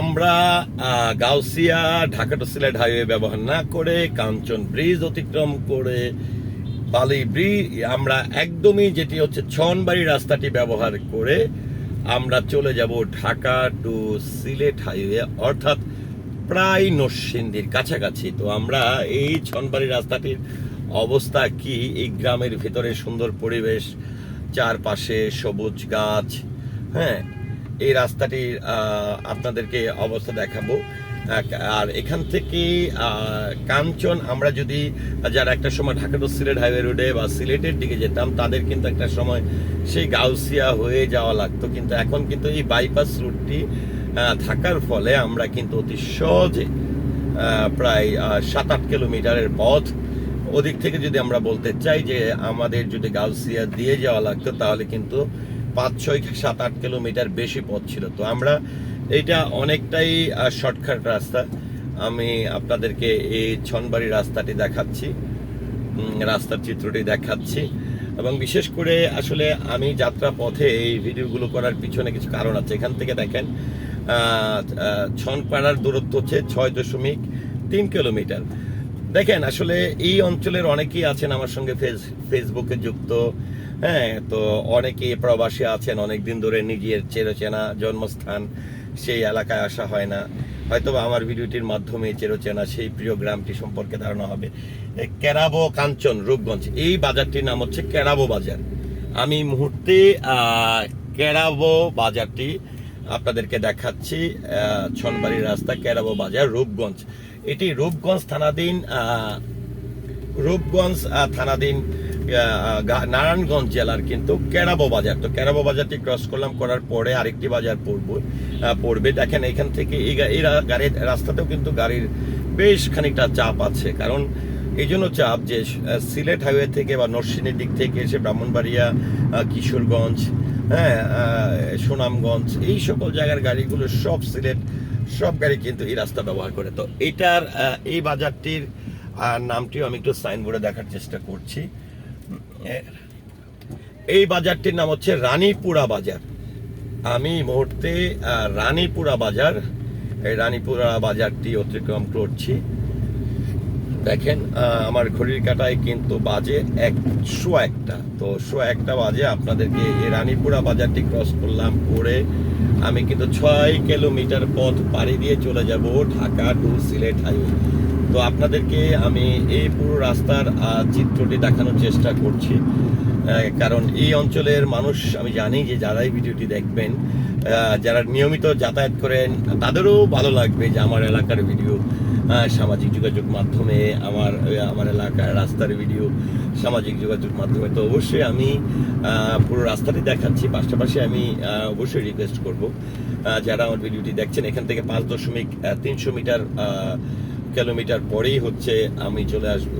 আমরা Gausia, Dhaka to Sylhet highway ব্যবহার না করে, কাঞ্চন ব্রিজ অতিক্রম করে, বালি ব্রিজ আমরা একদমই যেটি হচ্ছে ছনবাড়ি রাস্তাটি ব্যবহার করে, আমরা চলে যাব ঢাকা টু সিলেট হাইওয়ে অর্থাৎ প্রায় নরসিংদীর কাছাকাছি। তো আমরা এই ছনবাড়ি রাস্তাটির অবস্থা কি? এই গ্রামের ভিতরে সুন্দর পরিবেশ, চারপাশে সবুজ গাছ হ্যাঁ? এই রাস্তাটির আপনাদেরকে অবস্থা দেখাবো। আর এখান থেকে কাঞ্চন, আমরা যদি যারা একটা সময় ঢাকা টু সিলেট হাইওয়ে রোডে বা সিলেটের দিকে যেতাম, তাদের কিন্তু একটা সময় সেই গাউসিয়া হয়ে যাওয়া লাগতো। কিন্তু এখন কিন্তু এই বাইপাস রুটটি থাকার ফলে আমরা কিন্তু অতি সহজে প্রায় সাত আট কিলোমিটারের পথ ওদিক থেকে যদি আমরা বলতে চাই যে আমাদের যদি গাউসিয়া দিয়ে যাওয়া লাগতো, তাহলে কিন্তু পাঁচ ছয় সাত আট কিলোমিটার বেশি পথ ছিল। তো আমরা এটা অনেকটাই শর্টকাট রাস্তা। আমি আপনাদেরকে এই ছনবাড়ি রাস্তাটি দেখাচ্ছি। রাস্তার চিত্রটি দেখাচ্ছি। এবং বিশেষ করে আসলে আমি যাত্রা পথে এই ভিডিওগুলো করার পিছনে কিছু কারণ আছে। এখান থেকে দেখেন ছনপাড়ার দূরত্ব হচ্ছে ছয় দশমিক তিন কিলোমিটার। দেখেন, আসলে এই অঞ্চলের অনেকেই আছেন আমার সঙ্গে ফেস, ফেসবুকে যুক্ত। হ্যাঁ তো অনেকেই প্রবাসী আছেন অনেক দিন ধরে নিজের চেরোচেনা জন্মস্থান সেই এলাকায় আসা হয় না। হয়তো আমার ভিডিওটির মাধ্যমে চেরোচেনা সেই প্রিয় গ্রামটি সম্পর্কে ধারণা হবে। কেরাবো কাঞ্চন রূপগঞ্জ। এই বাজারটির নাম হচ্ছে কেরাবো বাজার। আমি মুহূর্তে কেরাবো বাজারটি আপনাদেরকে দেখাচ্ছি আহ, ছনবাড়ির রাস্তা কেরাবো বাজার রূপগঞ্জ। এটি রূপগঞ্জ থানাধীন রূপগঞ্জ থানাধীন নারায়ণগঞ্জ জেলার কিন্তু কেরাবো বাজার। তো কেরাবো বাজারটি ক্রস করলাম, করার পরে আরেকটি বাজার পড়ব পড়বে। দেখেন, এখান থেকে এই গাড়ির রাস্তাতেও কিন্তু গাড়ির বেশ খানিকটা চাপ আছে। কারণ এই জন্য চাপ যে সিলেট হাইওয়ে থেকে বা নরসিংহের দিক থেকে এসে ব্রাহ্মণবাড়িয়া কিশোরগঞ্জ হ্যাঁ সুনামগঞ্জ, এই সকল জায়গার গাড়িগুলো সব সিলেট, সব গাড়ি কিন্তু এই রাস্তা ব্যবহার করে। তো এটার এই বাজারটির নামটিও আমি একটু সাইনবোর্ডে দেখার চেষ্টা করছি। এই বাজারটির নাম হচ্ছে রানীপুরা বাজার। আমি মুহূর্তে রানীপুরা বাজার, এই রানীপুরা বাজারটি অতিক্রম করছি। দেখেন আমার ঘড়ির কাটায় কিন্তু বাজে একশো একটা। তো শো একটা বাজে, আপনাদেরকে এই রানীপুরা বাজারটি ক্রস করলাম করে আমি কিন্তু ছয় কিলোমিটার পথ পাড়ি দিয়ে চলে যাব ঢাকা টু সিলেট হাইওয়ে তো আপনাদেরকে আমি এই পুরো রাস্তার চিত্রটি দেখানোর চেষ্টা করছি। কারণ এই অঞ্চলের মানুষ, আমি জানি যে যারাই ভিডিওটি দেখবেন যারা নিয়মিত যাতায়াত করেন, তাদেরও ভালো লাগবে যে আমার এলাকার ভিডিও সামাজিক যোগাযোগ মাধ্যমে আমার আমার এলাকার রাস্তার ভিডিও সামাজিক যোগাযোগ মাধ্যমে। তো অবশ্যই আমি পুরো রাস্তাটি দেখাচ্ছি, পাশাপাশি আমি অবশ্যই রিকোয়েস্ট করব যারা আমার ভিডিওটি দেখছেন, এখান থেকে পাঁচ দশমিক তিনশো মিটার কিলোমিটার পরেই হচ্ছে আমি চলে আসব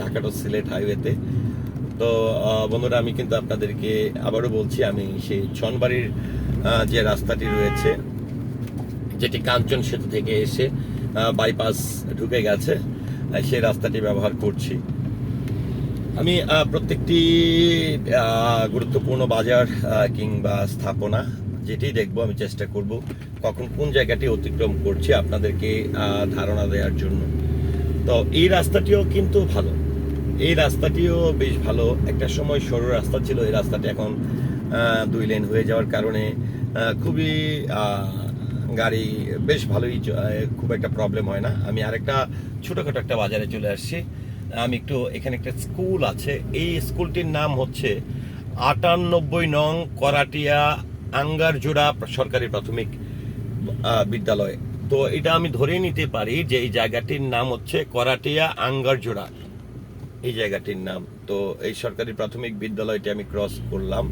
ঢাকা টু সিলেট হাইওয়েতে। তো বন্ধুরা, আমি কিন্তু আপনাদেরকে আবারও বলছি, আমি সেই ছনবাড়ির যে রাস্তাটি রয়েছে, যেটি কাঞ্চন সেতু থেকে এসে বাইপাস ঢুকে গেছে সেই রাস্তাটি ব্যবহার করছি। আমি প্রত্যেকটি গুরুত্বপূর্ণ বাজার কিংবা স্থাপনা যেটি দেখব, আমি চেষ্টা করব কখন কোন জায়গাটি অতিক্রম করছি আপনাদেরকে ধারণা দেওয়ার জন্য। তো এই রাস্তাটিও কিন্তু ভালো। এই রাস্তাটিও বেশ ভালো। একটা সময় সরু রাস্তা ছিল, এই রাস্তাটি এখন দুই লেন হয়ে যাওয়ার কারণে খুবই গাড়ি বেশ ভালোই খুব একটা প্রবলেম হয় না। আমি আরেকটা ছোটোখাটো একটা বাজারে চলে আসছি। আমি একটু এখানে একটা স্কুল আছে। এই স্কুলটির নাম হচ্ছে আটানব্বই নং করাটিয়া আঙ্গারজোড়া সরকারি প্রাথমিক বিদ্যালয়। তো এটা আমি ধরে নিতে পারি যে এই জায়গাটির নাম হচ্ছে করাটিয়া আঙ্গারজোড়া। এই জায়গাটির নাম। তো এই সরকারি প্রাথমিক বিদ্যালয়টি আমি ক্রস করলাম।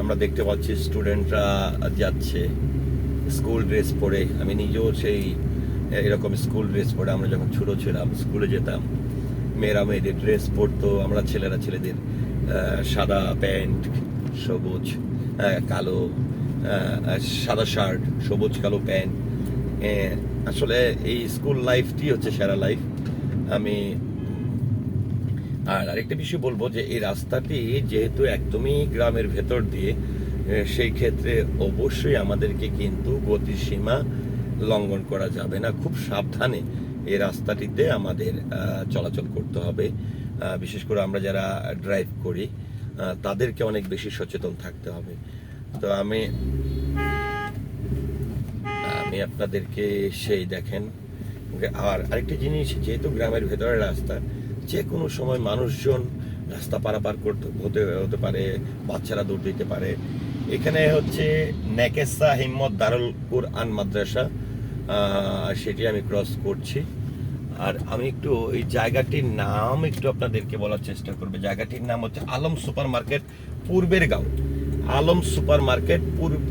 আমরা দেখতে পাচ্ছি স্টুডেন্টরা যাচ্ছে। স্কুল ড্রেস পরে। আমি নিজেও সেই এরকম স্কুল ড্রেস পরে আমরা যখন ছোটো ছিলাম স্কুলে যেতাম। মেয়েরা মেয়েদের ড্রেস পরতো। আমরা ছেলেরা ছেলেদের সাদা প্যান্ট, সবুজ কালো সাদা শার্ট, সবুজ কালো প্যান্ট। আসলে এই স্কুল লাইফটি হচ্ছে সেরা লাইফ। আমি আর আরেকটা বিষয় বলব যে এই রাস্তাটি যেহেতু একদমই গ্রামের ভেতর দিয়ে সেই ক্ষেত্রে অবশ্যই আমাদেরকে কিন্তু গতিসীমা লঙ্ঘন করা যাবে না। খুব সাবধানে এই রাস্তাটিতে আমাদের চলাচল করতে হবে। বিশেষ করে আমরা যারা ড্রাইভ করি তাদেরকে অনেক বেশি সচেতন থাকতে হবে। তো আমি আমি আপনাদেরকে সেই দেখেন আর আরেকটি জিনিস, যেহেতু গ্রামের ভেতরের রাস্তা, যে কোনো সময় মানুষজন রাস্তা পারাপার করতে, হতে হতে পারে, বাচ্চারা দৌড় দিতে পারে। এখানে হচ্ছে নেকেসা হিম্মত দারুল কুরআন মাদ্রাসা সেটি আমি ক্রস করছি। আর আমি একটু এই জায়গাটির নাম একটু আপনাদেরকে বলার চেষ্টা করবে। জায়গাটির নাম হচ্ছে আলম সুপার মার্কেট পূর্বের গাঁও। আলম সুপার মার্কেট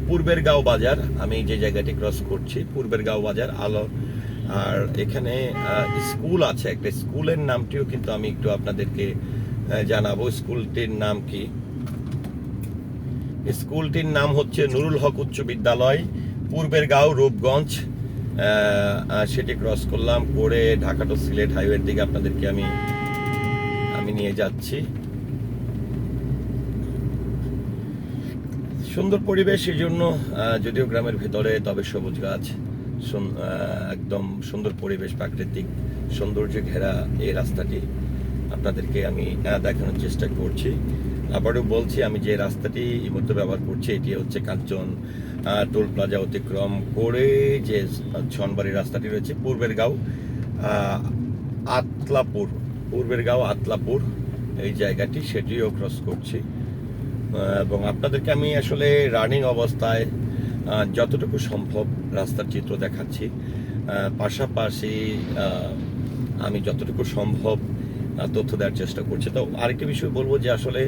পূর্বের গাঁও বাজার। আমি যে জায়গাটি ক্রস করছি পূর্বের গাঁও বাজার আলো আর এখানে স্কুল আছে একটা। স্কুলের নামটিও কিন্তু আমি একটু আপনাদেরকে জানাব। স্কুলটির নাম কি? স্কুলটির নাম হচ্ছে নুরুল হক উচ্চ বিদ্যালয় পূর্বের গাঁও রূপগঞ্জ সেটি ক্রস করলাম, করে ঢাকা টু সিলেট হাইওয়ের দিকে আপনাদেরকে আমি আমি নিয়ে যাচ্ছি। সুন্দর পরিবেশ, এই জন্য যদিও গ্রামের ভেতরে তবে সবুজ গাছ একদম সুন্দর পরিবেশ, প্রাকৃতিক সৌন্দর্য ঘেরা এই রাস্তাটি আপনাদেরকে আমি দেখানোর চেষ্টা করছি। আবারও বলছি, আমি যে রাস্তাটি এই ব্যবহার করছি, এটি হচ্ছে কাঞ্চন টোল প্লাজা অতিক্রম করে যে ছনবাড়ি রাস্তাটি রয়েছে, পূর্বের গাঁও আতলাপুর, পূর্বের গাঁও আতলাপুর, এই জায়গাটি, সেটিও ক্রস করছি। এবং আপনাদেরকে আমি আসলে রানিং অবস্থায় যতটুকু সম্ভব রাস্তার চিত্র দেখাচ্ছি। পাশাপাশি আমি যতটুকু সম্ভব তথ্য দেওয়ার চেষ্টা করছি। তো আরেকটি বিষয় বলব যে আসলে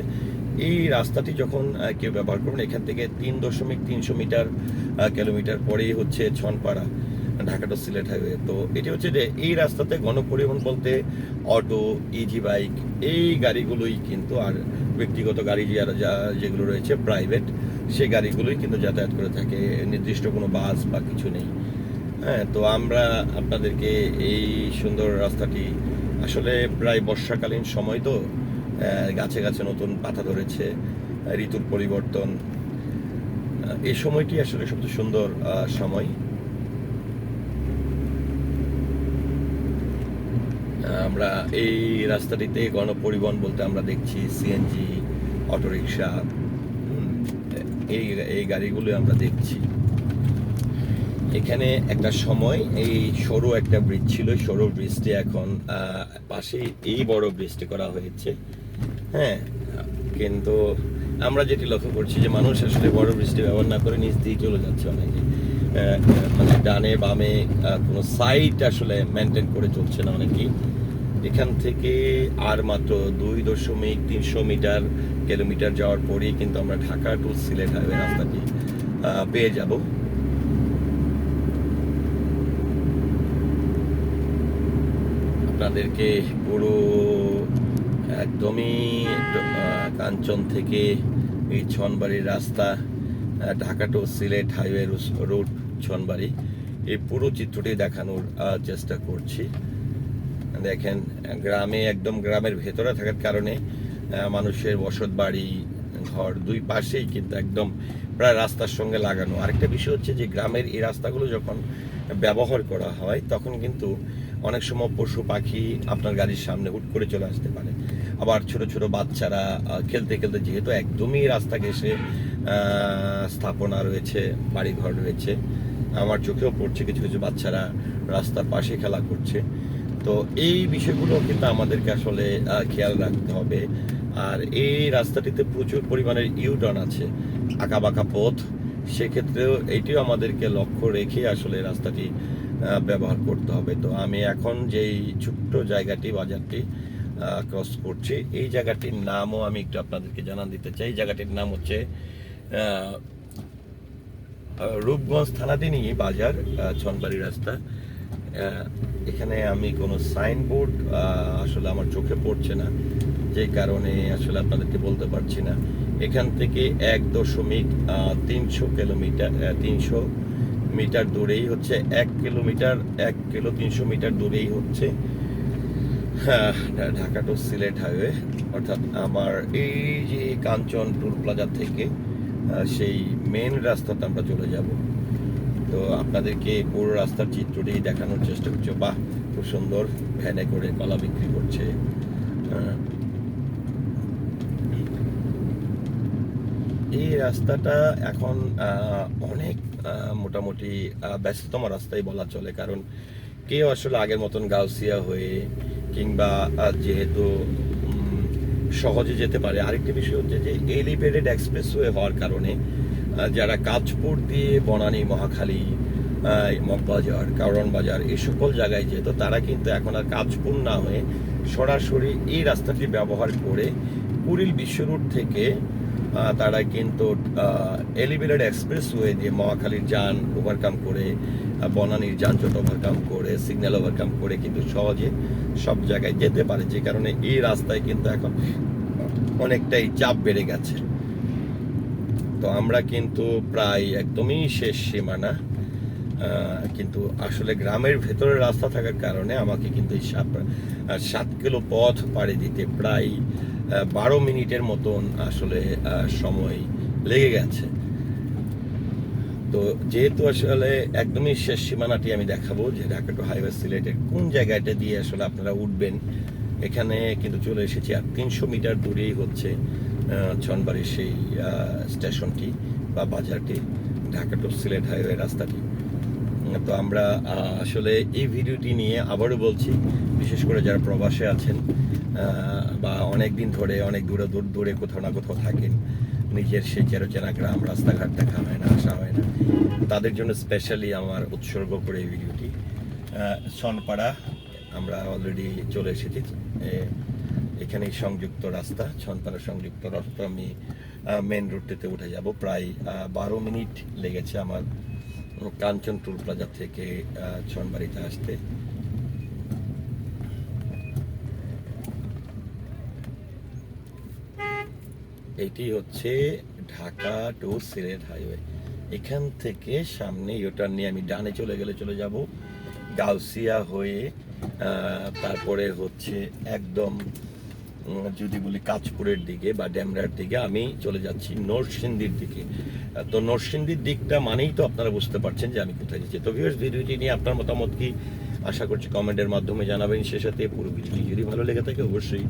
এই রাস্তাটি যখন কেউ ব্যবহার করবেন, এখান থেকে তিন দশমিক তিনশো মিটার কিলোমিটার পরেই হচ্ছে Chhonpara. Dhaka to Sylhet highway. তো এটি হচ্ছে যে এই রাস্তাতে গণপরিবহন বলতে অটো, ইজি বাইক, এই গাড়িগুলোই কিন্তু আর ব্যক্তিগত গাড়ি যা- যেগুলো রয়েছে প্রাইভেট সেই গাড়িগুলোই কিন্তু যাতায়াত করে থাকে। নির্দিষ্ট কোনো বাস বা কিছু নেই। হ্যাঁ তো আমরা আপনাদেরকে এই সুন্দর রাস্তাটি আসলে প্রায় বর্ষাকালীন সময় তো গাছে গাছে নতুন পাতা ধরেছে, ঋতুর পরিবর্তন। এই সময়টি আসলে সবচেয়ে সুন্দর সময়। আমরা এই রাস্তাটিতে গণপরিবহন বলতে আমরা দেখছি সিএনজি অটোরিকশা এই এই গাড়িগুলো আমরা দেখছি। এখানে একটা সময়, এই সরু একটা ব্রিজ ছিল সরু ব্রিজটি এখন পাশে এই বড় ব্রিজটি করা হয়েছে। হ্যাঁ কিন্তু আমরা যেটি লক্ষ্য করছি যে মানুষ আসলে বড় ব্রিজটি ব্যবহার না করে নিচ দিয়ে চলে যাচ্ছে অনেকে। মানে ডানে বামে কোনো সাইড আসলে মেনটেন করে চলছে না অনেকেই। এখান থেকে আর মাত্র দুই দশমিক তিনশো মিটার, কিলোমিটার যাওয়ার পরেই কিন্তু আমরা ঢাকা টু সিলেট হাইওয়ে রাস্তাটি পেয়ে যাব। আপনাদেরকে পুরো একদমই কাঞ্চন থেকে এই ছনবাড়ির রাস্তা Dhaka to Sylhet highway road Chhonbari. এই পুরো চিত্রটি দেখানোর চেষ্টা করছি। দেখেন, গ্রামে একদম গ্রামের ভেতরে থাকার কারণে মানুষের বসত বাড়ি, ঘর দুই পাশেই কিন্তু একদম প্রায় রাস্তার সঙ্গে লাগানো। আরেকটা বিষয় হচ্ছে যে গ্রামের এই রাস্তাগুলো যখন ব্যবহার করা হয়, তখন কিন্তু অনেক সময় পশু পাখি আপনার গাড়ির সামনে হুট করে চলে আসতে পারে। আবার ছোট ছোট বাচ্চারা খেলতে খেলতে যেহেতু একদমই রাস্তা ঘেসে স্থাপনা রয়েছে, বাড়িঘর রয়েছে, আমার চোখেও পড়ছে কিছু কিছু বাচ্চারা রাস্তার পাশে খেলা করছে। তো এই বিষয়গুলো কিন্তু আমাদেরকে আসলে খেয়াল রাখতে হবে। আর এই রাস্তাটিতে প্রচুর পরিমাণের ইউটার্ন আছে আঁকা বাঁকা পথ। সেক্ষেত্রেও এটিও আমাদেরকে লক্ষ্য রেখে আসলে রাস্তাটি ব্যবহার করতে হবে। তো আমি এখন যেই ছোট্ট জায়গাটি, বাজারটি ক্রস করছি, এই জায়গাটির নামও আমি একটু আপনাদেরকে জানান দিতে চাই। জায়গাটির নাম হচ্ছে রূপগঞ্জ থানাধীনই বাজার ছনবাড়ি রাস্তা। এখানে আমি কোনো সাইনবোর্ড আসলে আমার চোখে পড়ছে না। যে কারণে আসলে আপনাদেরকে বলতে পারছি না। এখান থেকে এক দশমিক তিনশো কিলোমিটার তিনশো মিটার দূরেই হচ্ছে এক কিলোমিটার এক কিলো তিনশো মিটার দূরেই হচ্ছে হ্যাঁ, ঢাকা টু সিলেট হাইওয়ে। অর্থাৎ আমার এই যে কাঞ্চন টুল প্লাজা থেকে সেই মেন রাস্তাতে আমরা চলে যাব। তো আপনাদেরকে পুরো রাস্তার চিত্রটি দেখানোর চেষ্টা করছি। বাহ, খুব সুন্দর ভ্যানে করে কলা বিক্রি করছে। এই রাস্তাটা এখন অনেক মোটামুটি ব্যস্ততম রাস্তাই বলা চলে। কারণ কেউ আসলে আগের মতন গাউসিয়া হয়ে, কিংবা যেহেতু সহজে যেতে পারে। আরেকটি বিষয় হচ্ছে যে, এলিভেটেড এক্সপ্রেসওয়ে হওয়ার কারণে যারা কাজপুর দিয়ে বনানী, মহাখালী মগবাজার কারণ বাজার, এই সকল জায়গায় যেত, তারা কিন্তু এখন আর কাজপুর না হয়ে সরাসরি এই রাস্তাটি ব্যবহার করে কুড়িল বিশ্ব থেকে তারা কিন্তু এলিভেটেড এক্সপ্রেস ওয়ে দিয়ে মহাখালীর যান ওভারকাম করে বনানীর যানজট ওভারকাম করে সিগন্যাল ওভারকাম করে কিন্তু সহজে সব জায়গায় যেতে পারে, যে কারণে এই রাস্তায় কিন্তু এখন অনেকটাই চাপ বেড়ে গেছে। তো আমরা কিন্তু প্রায় একদমই শেষ সীমানা কিন্তু আসলে গ্রামের ভেতরে রাস্তা থাকার কারণে আমাকে কিন্তু এই সাত- কিলো পথ পাড়ি দিতে প্রায় বারো মিনিটের মতন আসলে সময় লেগে গেছে। তো যেহেতু আসলে একদমই শেষ সীমানাটি আমি দেখাবো যে ঢাকা টু হাইওয়ে সিলেটের কোন জায়গাটা দিয়ে আসলে আপনারা উঠবেন, এখানে কিন্তু চলে এসেছি আর তিনশো মিটার দূরেই হচ্ছে ছনবাড়ির সেই স্টেশনটি বা বাজারটি, ঢাকা টু সিলেট হাইওয়ে রাস্তাটি। তো আমরা আসলে এই ভিডিওটি নিয়ে আবারও বলছি, বিশেষ করে যারা প্রবাসে আছেন বা অনেক দিন ধরে, অনেক দূরে, দূর, দূরে কোথাও না কোথাও থাকেন, নিজের সেই চেনা গ্রাম, রাস্তাঘাট দেখা হয় না, আসা হয় না, তাদের জন্য স্পেশালি আমার উৎসর্গ করে এই ভিডিওটি। সনপাড়া আমরা অলরেডি চলে এসেছি এখানেই সংযুক্ত রাস্তা ছনপাড়া সংযুক্ত রাস্তা। আমি মেন রুটটিতে উঠে যাব। প্রায় বারো মিনিট লেগেছে আমার কাঞ্চন টুল প্লাজা থেকে ছনবাড়িতে আসতে। এটি হচ্ছে ঢাকা টু সিলেট হাইওয়ে এখান থেকে সামনে ইউটার্ন নিয়ে আমি ডানে চলে গেলে চলে যাব। গাউসিয়া হয়ে তারপরে হচ্ছে একদম যদি বলি কাঁচপুরের দিকে বা ড্যামরার দিকে, আমি চলে যাচ্ছি নরসিংদীর দিকে। তো নরসিংদীর দিকটা মানেই তো আপনারা বুঝতে পারছেন যে আমি কোথায় যাচ্ছি। তো ভিউয়ার্স ভিডিওটি নিয়ে আপনার মতামত কি? আশা করছি কমেন্টের মাধ্যমে জানাবেন। সে সাথে পুরো ভিডিওটি যদি ভালো লেগে থাকে, অবশ্যই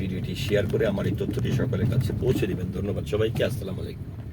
ভিডিওটি শেয়ার করে আমার এই তথ্যটি সকলের কাছে পৌঁছে দেবেন। ধন্যবাদ সবাইকে। আসসালামু আলাইকুম।